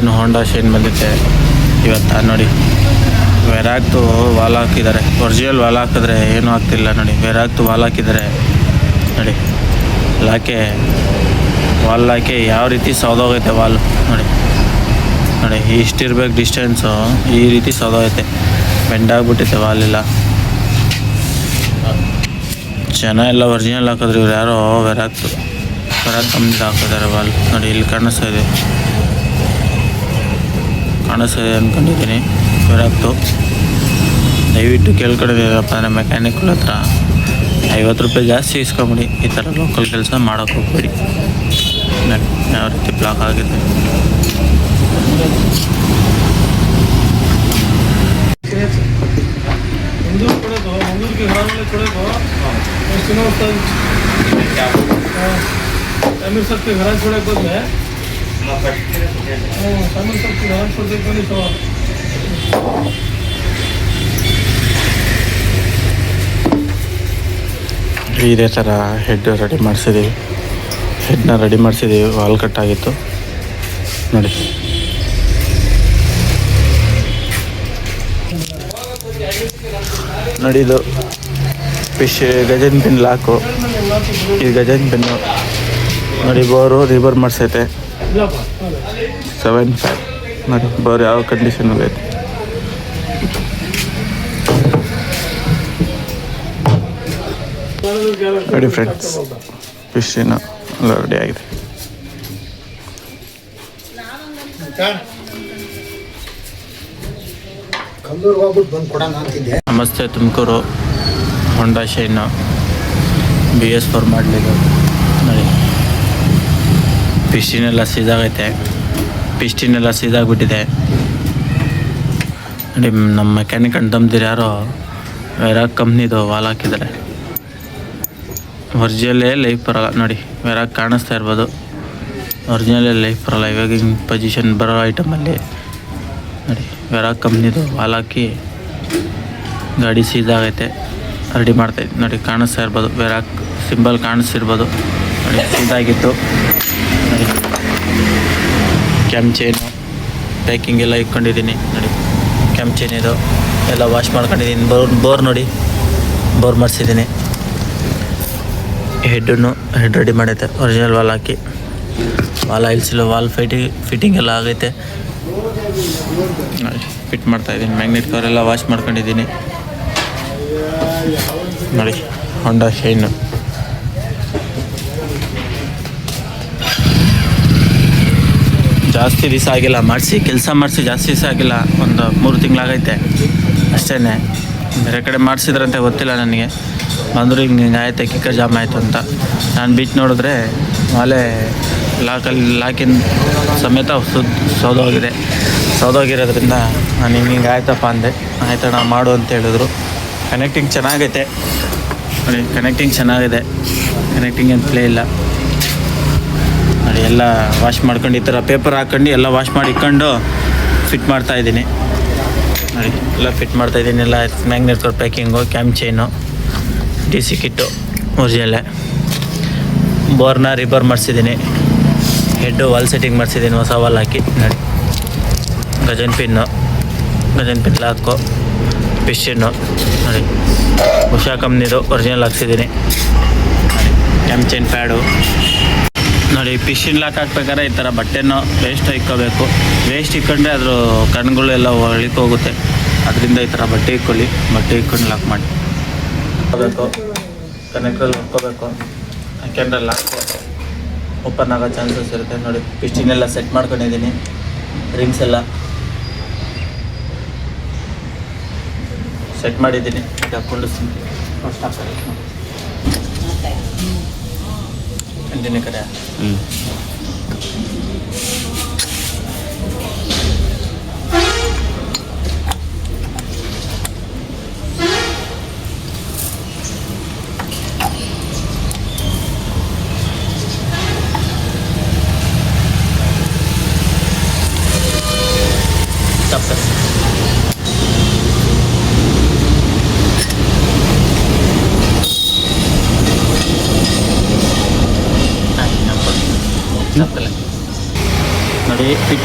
Shane ಹೋಂಡಾ Shane ಬಂದಿದೆ. ಇವತ್ತು ನೋಡಿ ವೆರಾಕ್ತು ವಾಲ್ ಹಾಕಿದ್ದಾರೆ. ಒರಿಜಿನಲ್ ವಾಲ್ ಹಾಕಿದ್ರೆ ಏನೂ ಆಗ್ತಿಲ್ಲ ನೋಡಿ. ವೆರಾಕ್ತು ವಾಲ್ ಹಾಕಿದ್ದಾರೆ. ನೋಡಿ, ಲಾಕೆ ವಾಲ್ ಹಾಕಿ ಯಾವ ರೀತಿ ಸೌದೋಗೈತೆ ವಾಲ್ ನೋಡಿ ನೋಡಿ, ಇಷ್ಟಿರ್ಬೇಕು ಡಿಸ್ಟೆನ್ಸು ಈ ರೀತಿ ಸೌದೋಗೈತೆ. ಬೆಂಡಾಗ್ಬಿಟ್ಟೈತೆ ವಾಲೆಲ್ಲ ಜನ ಎಲ್ಲ ಒರಿಜಿನಲ್ ಹಾಕಿದ್ರು, ಇವ್ರು ಯಾರೋ ವೆರಾಕ್ತು ವೆರಾಕ್ ಕಂಪ್ನಿದು ಹಾಕಿದ್ದಾರೆ ವಾಲ್ ನೋಡಿ, ಇಲ್ಲಿ ಕಾಣಿಸ್ತಾ ಇದೆ. ಕಾಣಿಸ್ತದೆ ಅಂದ್ಕೊಂಡಿದ್ದೀನಿ ಇವರತ್ತು ದಯವಿಟ್ಟು ಕೇಳ್ಕೊಂಡಿದ್ದೀರಪ್ಪ ಅಂದರೆ ಮೆಕ್ಯಾನಿಕ್ಗಳ ಹತ್ರ. ಐವತ್ತು ರೂಪಾಯಿ ಜಾಸ್ತಿ ಇಸ್ಕೊಂಬಿಡಿ. ಈ ಥರ ಲೋಕಲ್ ಕೆಲಸ ಮಾಡೋಕ್ಕೆ ಹೋಗ್ಬೇಡಿ. ಯಾವ ರೀತಿ ಬ್ಲಾಕ್ ಆಗಿದೆ. ಅಮೀರ್ ಸರ್ತಿ ಘರ ಇದೇ ಥರ ಹೆಡ್ ರೆಡಿ ಮಾಡಿಸಿದ್ದೀವಿ ಹೆಡ್ನ ರೆಡಿ ಮಾಡಿಸಿದ್ದೀವಿ ವಾಲ್ ಕಟ್ ಆಗಿತ್ತು. ನೋಡಿ. ನೋಡಿ ಇದು ಫಿಶ್ ಗಜನ್ ಬಿನ್ ಲಾಕು ಈ ಗಜನ್ ಬಿನ್ನು ನೋಡಿ ಬೋರು ರಿಬರ್ ಮಾಡಿಸೈತೆ. ಸೆವೆನ್ ಫೈವ್ ನೋಡಿ ಬರೋ ಯಾವ ಕಂಡೀಷನ್ ಬೇಕು ನೋಡಿ ಫ್ರೆಂಡ್ಸ್ ಫಿಶ್ ಎಲ್ಲ ರೆಡಿ ಆಗಿದೆ ನಮಸ್ತೆ Tumakuru Honda Shine B S four ನೋಡಿ ಪಿಸ್ಟಿನೆಲ್ಲ ಸೀದಾಗೈತೆ. ಪಿಸ್ಟಿನೆಲ್ಲ ಸೀದಾಗ್ಬಿಟ್ಟಿದೆ. ನೋಡಿ, ನಮ್ಮ ಮೆಕ್ಯಾನಿಕ್ ಅಣ್ಣ ತಮ್ಮದಿರು ಯಾರೋ ವೆರಾಕ್ ಕಂಪ್ನಿದು ವಾಲ್ ಹಾಕಿದ್ದಾರೆ. ಒರಿಜಿನಲ್ಲೇ ಲೈಫ್ ಬರಲ್ಲ. ನೋಡಿ ವೆರಾಕ್ ಕಾಣಿಸ್ತಾ ಇರ್ಬೋದು. ಒರಿಜಿನಲ್ಲೇ ಲೈಫ್ ಬರಲ್ಲ. ಇವಾಗಿನ ಪೊಸಿಷನ್ ಬರೋ ಐಟಮಲ್ಲಿ ನೋಡಿ ವೆರಾಕ್ ಕಂಪ್ನಿದು ವಾಲ್ ಹಾಕಿ ಗಾಡಿ ಸೀದಾಗೈತೆ. ರೆಡಿ ಮಾಡ್ತಾಯಿದ್ದೆ ನೋಡಿ, ಕಾಣಿಸ್ತಾ ಇರ್ಬೋದು. ವೆರಾಕ್ ಸಿಂಬಲ್ ಕಾಣಿಸ್ತಿರ್ಬೋದು. ನೋಡಿ, ಸೀದಾಗಿತ್ತು. ಕ್ಯಾಮ್ ಚೈನು ಪ್ಯಾಕಿಂಗ್ ಎಲ್ಲ ಇಟ್ಕೊಂಡಿದ್ದೀನಿ. ನೋಡಿ, ಕ್ಯಾಮ್ ಚೈನ್ ಇದು. ಎಲ್ಲ ವಾಶ್ ಮಾಡ್ಕೊಂಡಿದ್ದೀನಿ. ಬೋರ್ ಬೋರ್ ನೋಡಿ. ಬೋರ್ ಮಾಡಿಸಿದ್ದೀನಿ. ಹೆಡ್ಡನ್ನು ಹೆಡ್ ರೆಡಿ ಮಾಡೈತೆ. ಒರಿಜಿನಲ್ ವಾಲ್ ಹಾಕಿ. ವಾಲ್ ಆಯಿಲ್ಸಿಲ್ಲ ವಾಲ್ ಫಿಟಿ ಫಿಟ್ಟಿಂಗ್ ಎಲ್ಲ ಆಗೈತೆ. ಫಿಟ್ ಮಾಡ್ತಾ ಇದ್ದೀನಿ. ಮ್ಯಾಗ್ನೆಟ್ ಕವರ್ ಎಲ್ಲ ವಾಶ್ ಮಾಡ್ಕೊಂಡಿದ್ದೀನಿ. ನೋಡಿ ಹೊಂಡಾ ಶೈನು ಜಾಸ್ತಿ ದಿವಸ ಆಗಿಲ್ಲ, ಮಾಡಿಸಿ, ಕೆಲಸ ಮಾಡಿಸಿ ಜಾಸ್ತಿ ದಿವಸ ಆಗಿಲ್ಲ, ಒಂದು ಮೂರು ತಿಂಗಳಾಗೈತೆ. ಅಷ್ಟೇ ಬೇರೆ ಕಡೆ ಮಾಡಿಸಿದ್ರಂತೆ ಗೊತ್ತಿಲ್ಲ ನನಗೆ. ಬಂದರು ಹಿಂಗೆ ಹಿಂಗೆ ಆಯ್ತು ಕಿಕ್ಕ ಜಾಮ್ ಆಯಿತು ಅಂತ. ನಾನು ಬೀಚ್ ನೋಡಿದ್ರೆ ಮಾಲೆ ಲಾಕಲ್ಲಿ ಲಾಕಿನ ಸಮೇತ ಸುದ್, ಸೌದೋಗಿದೆ. ಸೌದೋಗಿರೋದ್ರಿಂದ ನಾನು ಹಿಂಗೆ ಹಿಂಗೆ ಆಯ್ತಪ್ಪ ಅಂದೆ. ಆಯ್ತಣ್ಣ ಮಾಡು ಅಂತ ಹೇಳಿದ್ರು. ಕನೆಕ್ಟಿಂಗ್ ಚೆನ್ನಾಗೈತೆ. ನೋಡಿ ಕನೆಕ್ಟಿಂಗ್ ಚೆನ್ನಾಗಿದೆ. ಕನೆಕ್ಟಿಂಗ್ ಏನು ಪ್ಲೇ ಇಲ್ಲ. ನೋಡಿ ಎಲ್ಲ ವಾಶ್ ಮಾಡ್ಕೊಂಡು ಈ ಥರ ಪೇಪರ್ ಹಾಕ್ಕೊಂಡು ಎಲ್ಲ ವಾಶ್ ಮಾಡಿ ಇಟ್ಕೊಂಡು ಫಿಟ್ ಮಾಡ್ತಾ ಇದ್ದೀನಿ. ನೋಡಿ, ಎಲ್ಲ ಫಿಟ್ ಮಾಡ್ತಾ ಇದ್ದೀನಿ. ಎಲ್ಲ magnet core packing cam chain D C kit ಒರಿಜಿನಲ್ಲೇ ಬೋರ್ನ ರಿಬರ್ ಮಾಡಿಸಿದ್ದೀನಿ. ಹೆಡ್ಡು ವಾಲ್ ಸೆಟ್ಟಿಂಗ್ ಮಾಡಿಸಿದ್ದೀನಿ. ಹೊಸ ವಾಲ್ ಹಾಕಿ. ನೋಡಿ. ಗಜನ್ ಪಿನ್ನು ಗಜನ್ ಪಿನ್ ಲಾಕು ಪಿಶ್ಶನ್ನು ನೋಡಿ. ಉಷಾ ಕಂಪ್ನಿದು ಒರಿಜಿನಲ್ ಹಾಕ್ಸಿದ್ದೀನಿ. ಕ್ಯಾಮ್ ಚೈನ್ ಪ್ಯಾಡು ನೋಡಿ ಫಿಶಿನ ಲಾಕ್ ಹಾಕ್ಬೇಕಾದ್ರೆ ಈ ಥರ ಬಟ್ಟೆನೂ ವೇಸ್ಟ್ ಇಕ್ಕೋಬೇಕು. ವೇಸ್ಟ್ ಇಕ್ಕೊಂಡ್ರೆ ಅದ್ರ ಕಣ್ಗಳೆಲ್ಲ ಹೋಗುತ್ತೆ. ಅದರಿಂದ ಈ ಥರ ಬಟ್ಟೆ ಇಕ್ಕೊಳ್ಳಿ, ಬಟ್ಟೆ ಇಕ್ಕೊಂಡು ಲಾಕ್ ಮಾಡಿ. ಹಾಕೋಬೇಕು ಕನೆಕ್ಟ್ರಲ್ಲಿ ಹಾಕ್ಕೋಬೇಕು. ಯಾಕೆಂದ್ರೆ ಲಾಕ್ ಓಪನ್ ಆಗೋ ಚಾನ್ಸಸ್ ಇರುತ್ತೆ. ನೋಡಿ ಪಿಸ್ಟಿನೆಲ್ಲ ಸೆಟ್ ಮಾಡ್ಕೊಂಡಿದ್ದೀನಿ. ರಿಂಗ್ಸ್ ಎಲ್ಲ ಸೆಟ್ ಮಾಡಿದ್ದೀನಿ. ಈಗ ಕುಂಡಿಸ್ತೀನಿ. んじゃねえかな。うん。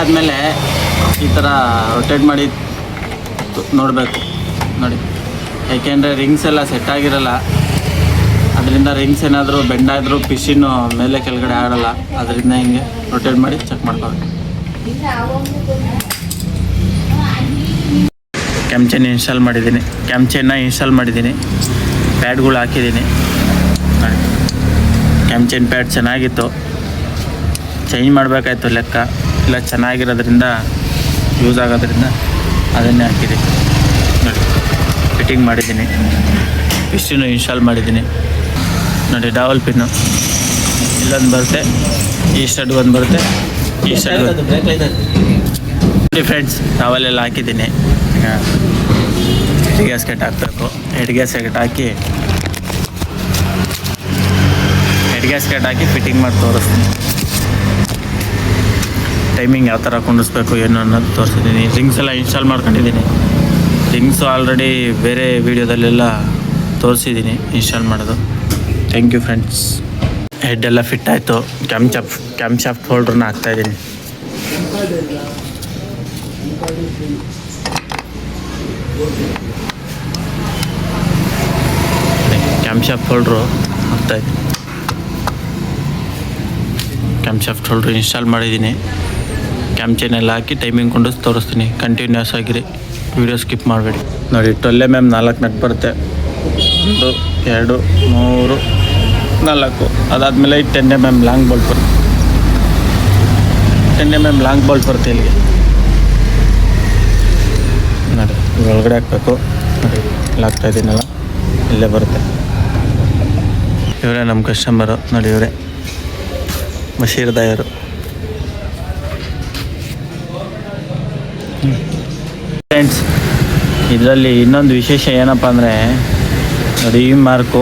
ಆದಮೇಲೆ ಈ ಥರ ರೊಟೇಟ್ ಮಾಡಿ ನೋಡಬೇಕು. ನೋಡಿ. ಯಾಕೆಂದರೆ ರಿಂಗ್ಸ್ ಎಲ್ಲ ಸೆಟ್ ಆಗಿರಲ್ಲ. ಅದರಿಂದ ರಿಂಗ್ಸ್ ಏನಾದರೂ ಬೆಂಡಾದರೂ ಪಿಶಿನ್ನು ಮೇಲೆ ಕೆಳಗಡೆ ಆಡಲ್ಲ. ಅದರಿಂದ ಹಿಂಗೆ ರೊಟೇಟ್ ಮಾಡಿ ಚೆಕ್ ಮಾಡ್ಕೋಬೇಕು ಕ್ಯಾಮ್ಚೈನ್ ಇನ್ಸ್ಟಾಲ್ ಮಾಡಿದ್ದೀನಿ. ಕ್ಯಾಮ್ಚೈನ್ನ ಇನ್ಸ್ಟಾಲ್ ಮಾಡಿದ್ದೀನಿ. ಪ್ಯಾಡ್ಗಳು ಹಾಕಿದ್ದೀನಿ. ಕ್ಯಾಮ್ಚೈನ್ ಪ್ಯಾಡ್ ಚೆನ್ನಾಗಿತ್ತು. ಚೇಂಜ್ ಮಾಡಬೇಕಾಯ್ತು ಲೆಕ್ಕ. ಇಲ್ಲ ಚೆನ್ನಾಗಿರೋದ್ರಿಂದ ಯೂಸ್ ಆಗೋದ್ರಿಂದ ಅದನ್ನೇ ಹಾಕಿದೆ. ನೋಡಿ ಫಿಟ್ಟಿಂಗ್ ಮಾಡಿದ್ದೀನಿ. ಪಿಸ್ಟಿನೂ ಇನ್ಸ್ಟಾಲ್ ಮಾಡಿದ್ದೀನಿ. ನೋಡಿ ಡಾವಲ್ ಪಿನ್ನು ಇಲ್ಲೊಂದು ಬರುತ್ತೆ, ಈ ಸ್ಟಡ್ ಒಂದು ಬರುತ್ತೆ, ಈ ಸ್ಟಡ್ ನೋಡಿ ಫ್ರೆಂಡ್ಸ್ ಡಾವಲೆಲ್ಲ ಹಾಕಿದ್ದೀನಿ. ಗ್ಯಾಸ್ ಗ್ಯಾಸ್ಕೆಟ್ ಹಾಕಬೇಕು. ಹೆಡ್ ಗ್ಯಾಸ್ಕೆಟ್ ಹಾಕಿ ಹೆಡ್ ಗ್ಯಾಸ್ಕೆಟ್ ಹಾಕಿ ಫಿಟ್ಟಿಂಗ್ ಮಾಡಿ ತೋರಿಸ್ತೀನಿ. ಟೈಮಿಂಗ್ ಯಾವ ಥರ ಕುಂಡಿಸ್ಬೇಕು, ಏನು ಅನ್ನೋದು ತೋರಿಸಿದ್ದೀನಿ. ರಿಂಗ್ಸ್ ಎಲ್ಲ ಇನ್ಸ್ಟಾಲ್ ಮಾಡ್ಕೊಂಡಿದ್ದೀನಿ. ರಿಂಗ್ಸು ಆಲ್ರೆಡಿ ಬೇರೆ ವೀಡಿಯೋದಲ್ಲೆಲ್ಲ ತೋರಿಸಿದ್ದೀನಿ ಇನ್ಸ್ಟಾಲ್ ಮಾಡೋದು. ಥ್ಯಾಂಕ್ ಯು ಫ್ರೆಂಡ್ಸ್ ಹೆಡ್ ಎಲ್ಲ ಫಿಟ್ ಆಯಿತು. ಕ್ಯಾಮ್ ಚಾಪ್ ಕ್ಯಾಮ್ ಶಾಫ್ಟ್ ಹೋಲ್ಡ್ರನ್ನ ಹಾಕ್ತಾಯಿದ್ದೀನಿ ಕ್ಯಾಮ್ ಹೋಲ್ಡ್ರು ಹಾಕ್ತಾಯಿದ್ದೀನಿ ಕ್ಯಾಮ್ ಶಾಫ್ಟ್ ಹೋಲ್ಡ್ರು ಇನ್ಸ್ಟಾಲ್ ಮಾಡಿದ್ದೀನಿ. ಕ್ಯಾಮ್ ಚೈನ್ ಎಲ್ಲ ಹಾಕಿ ಟೈಮಿಂಗ್ ಕೊಂಡು ತೋರಿಸ್ತೀನಿ. ಕಂಟಿನ್ಯೂಸ್ ಆಗಿರಿ. ವಿಡಿಯೋ ಸ್ಕಿಪ್ ಮಾಡಬೇಡಿ. ನೋಡಿ ಟೊಲ್ಲೆ ಮ್ಯಾಮ್ ನಾಲ್ಕು ನಟ್ ಬರುತ್ತೆ. ಒಂದು, ಎರಡು, ಮೂರು, ನಾಲ್ಕು. ಅದಾದಮೇಲೆ ten M M long ball ಬರುತ್ತೆ. Ten M M long ball ಬರುತ್ತೆ ಇಲ್ಲಿಗೆ. ನೋಡಿ, ಒಳಗಡೆ ಹಾಕಬೇಕು. ನೋಡಿ, ಹಾಕ್ತಾ ಇದ್ದೀನಲ್ಲ. ಇಲ್ಲೇ ಬರುತ್ತೆ. ಇವರೇ ನಮ್ಮ ಕಸ್ಟಮರು ನೋಡಿ ಇವರೇ. ಬಶೀರ್ ಫ್ರೆಂಡ್ಸ್ ಇದರಲ್ಲಿ ಇನ್ನೊಂದು ವಿಶೇಷ ಏನಪ್ಪ ಅಂದರೆ, ನೋಡಿ ಈ ಮಾರ್ಕು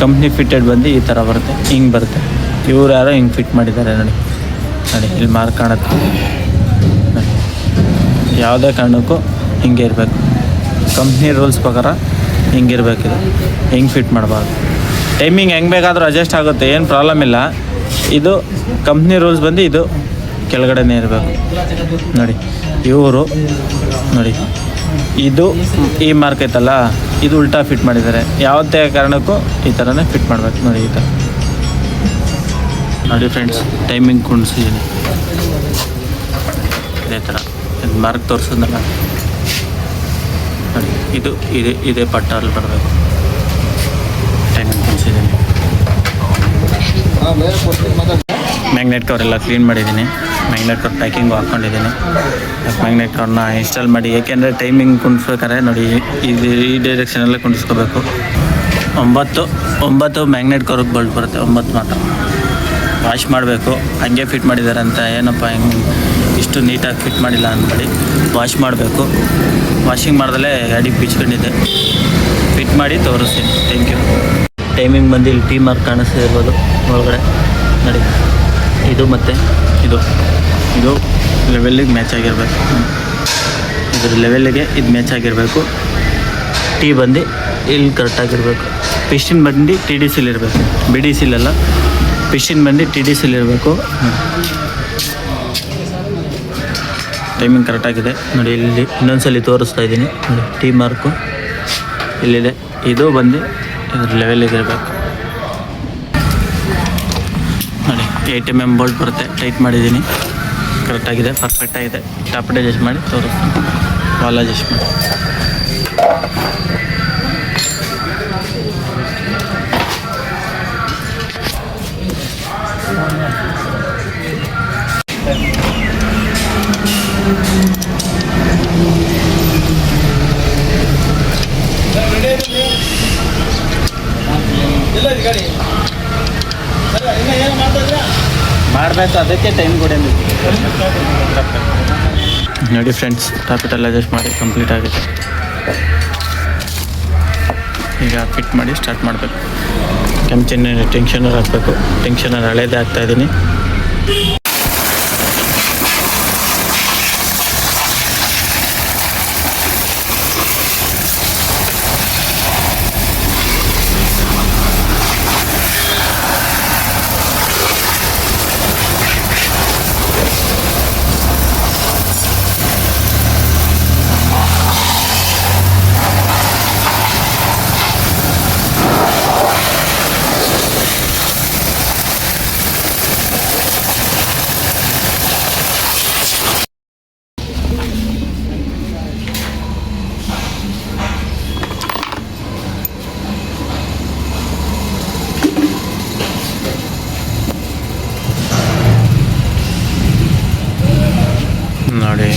ಕಂಪ್ನಿ ಫಿಟ್ಟೆಡ್ ಬಂದು ಈ ಥರ ಬರುತ್ತೆ, ಹಿಂಗೆ ಬರುತ್ತೆ. ಇವ್ರು ಯಾರೋ ಹಿಂಗೆ ಫಿಟ್ ಮಾಡಿದ್ದಾರೆ ನೋಡಿ. ನೋಡಿ, ಇಲ್ಲಿ ಮಾರ್ಕ್ ಕಾಣುತ್ತೆ. ಯಾವುದೇ ಕಾರಣಕ್ಕೂ ಹಿಂಗೆ ಇರಬೇಕು. ಕಂಪ್ನಿ ರೂಲ್ಸ್ ಪ್ರಕಾರ ಹಿಂಗಿರ್ಬೇಕಿದೆ ಹಿಂಗೆ ಫಿಟ್ ಮಾಡಬಾರ್ದು. ಟೈಮಿಂಗ್ ಹೆಂಗೆ ಬೇಕಾದರೂ ಅಡ್ಜಸ್ಟ್ ಆಗುತ್ತೆ, ಏನು ಪ್ರಾಬ್ಲಮ್ ಇಲ್ಲ. ಇದು ಕಂಪ್ನಿ ರೂಲ್ಸ್ ಬಂದು ಇದು ಕೆಳಗಡೆನೇ ಇರಬೇಕು. ನೋಡಿ ಇವರು ನೋಡಿ. ಇದು ಈ ಮಾರ್ಕ್ ಐತಲ್ಲ, ಇದು ಉಲ್ಟಾ ಫಿಟ್ ಮಾಡಿದ್ದಾರೆ. ಯಾವುದೇ ಕಾರಣಕ್ಕೂ ಈ ಥರನೇ ಫಿಟ್ ಮಾಡಬೇಕು ನೋಡಿ ಈ ಥರ ನೋಡಿ ಫ್ರೆಂಡ್ಸ್ ಟೈಮಿಂಗ್ ಕುಣಿಸಿದ್ದೀನಿ ಇದೇ ಥರ ಇದು ಮಾರ್ಕ್ ತೋರಿಸೋದಲ್ಲ. ನೋಡಿ, ಇದು ಇದೆ, ಇದೇ ಪಟ್ಟಲ್ಲಿ ಬರಬೇಕು. ಟೈಮಿಂಗ್ ಕುಣಿಸಿದ್ದೀನಿ ಮ್ಯಾಗ್ನೆಟ್ ಕವರ್ ಎಲ್ಲ ಕ್ಲೀನ್ ಮಾಡಿದ್ದೀನಿ. ಮ್ಯಾಗ್ನೆಟ್ ಕವರ್ ಪ್ಯಾಕಿಂಗು ಹಾಕ್ಕೊಂಡಿದ್ದೀನಿ. ಮ್ಯಾಗ್ನೆಟ್ ಕವರ್ನ ಇನ್ಸ್ಟಾಲ್ ಮಾಡಿ. ಏಕೆಂದರೆ ಟೈಮಿಂಗ್ ಕುಣಿಸ್ಬೇಕಾದ್ರೆ ನೋಡಿ ಇದು ಈ ಡೈರೆಕ್ಷನಲ್ಲೇ ಕುಣಿಸ್ಕೋಬೇಕು ಒಂಬತ್ತು ಒಂಬತ್ತು ಮ್ಯಾಗ್ನೆಟ್ ಕವರ್ಗೆ ಬಲ್ಟ್ ಬರುತ್ತೆ. ಒಂಬತ್ತು ಮಾತ್ರ. ವಾಶ್ ಮಾಡಬೇಕು. ಹಂಗೆ ಫಿಟ್ ಮಾಡಿದ್ದಾರೆ ಅಂತ ಏನಪ್ಪ ಹೆಂಗೆ, ಇಷ್ಟು ನೀಟಾಗಿ ಫಿಟ್ ಮಾಡಿಲ್ಲ ಅಂದ್ಬಿಡಿ ವಾಶ್ ಮಾಡಬೇಕು. ವಾಷಿಂಗ್ ಮಾಡ್ದಲೇ ಗಾಡಿ ಬಿಚ್ಕೊಂಡಿದ್ದೆ. ಫಿಟ್ ಮಾಡಿ ತೋರಿಸ್ತೀನಿ. ಥ್ಯಾಂಕ್ ಯು ಟೈಮಿಂಗ್ ಬಂದು ಇಲ್ಲಿ ಟೀ ಮಾರ್ಕ್ ಕಾಣಿಸ್ತಿರ್ಬೋದು ಒಳಗಡೆ. ನೋಡಿ. ಇದು ಮತ್ತು ಇದು. ಇದು ಲೆವೆಲ್ಲಿಗೆ ಮ್ಯಾಚ್ ಆಗಿರಬೇಕು. ಇದ್ರ ಲೆವೆಲ್ಲಿಗೆ ಇದು ಮ್ಯಾಚ್ ಆಗಿರಬೇಕು. ಟೀ ಬಂದು ಇಲ್ಲಿ ಕರೆಕ್ಟಾಗಿರಬೇಕು ಪಿಸ್ಟಿನ್ ಬಂದು ಟಿ ಡಿ ಸಿಲ್ ಇರಬೇಕು. ಬಿ ಡಿ ಸಿಲ್ ಅಲ್ಲ. ಪಿಸ್ಟಿನ್ ಬಂದು ಟಿ ಡಿ ಸಿಲ್ ಇರಬೇಕು. ಟೈಮಿಂಗ್ ಕರೆಕ್ಟಾಗಿದೆ ನೋಡಿ ಇಲ್ಲಿ ಇನ್ನೊಂದ್ಸಲಿ ತೋರಿಸ್ತಾ ಇದ್ದೀನಿ. ಟಿ ಟೀ ಮಾರ್ಕು ಇಲ್ಲಿದೆ. ಇದು ಬಂದು ಇದ್ರ ಲೆವೆಲಿಗೆ ಇರಬೇಕು. ಏಟ್ ಎಂ ಎಂ ಬೋಲ್ಟ್ ಬರುತ್ತೆ. ಟೈಟ್ ಮಾಡಿದ್ದೀನಿ. ಕರೆಕ್ಟಾಗಿದೆ ಪರ್ಫೆಕ್ಟಾಗಿದೆ ಟಾಪ್ ಅಡ್ಜಸ್ಟ್ ಮಾಡಿ ತೋರಿಸ್ತೀನಿ. ವಾಲ್ ಅಡ್ಜಸ್ಟ್ ಮಾಡಿ. ಮಾಡಬೇಕು, ಅದಕ್ಕೆ ಟೈಮ್ ಕೂಡ ನೋಡಿ ಫ್ರೆಂಡ್ಸ್ ಟಾಪಿಟೆಲ್ಲ ಅಡ್ಜಸ್ಟ್ ಮಾಡಿ ಕಂಪ್ಲೀಟ್ ಆಗುತ್ತೆ ಈಗ ಫಿಟ್ ಮಾಡಿ ಸ್ಟಾರ್ಟ್ ಮಾಡಬೇಕು. ಕೆಂಚಿನ ಟೆನ್ಷನರ್ ಹಾಕಬೇಕು. ಟೆನ್ಷನರ್ ಹಳೇದೇ ಹಾಕ್ತಾಯಿದ್ದೀನಿ അവിടെ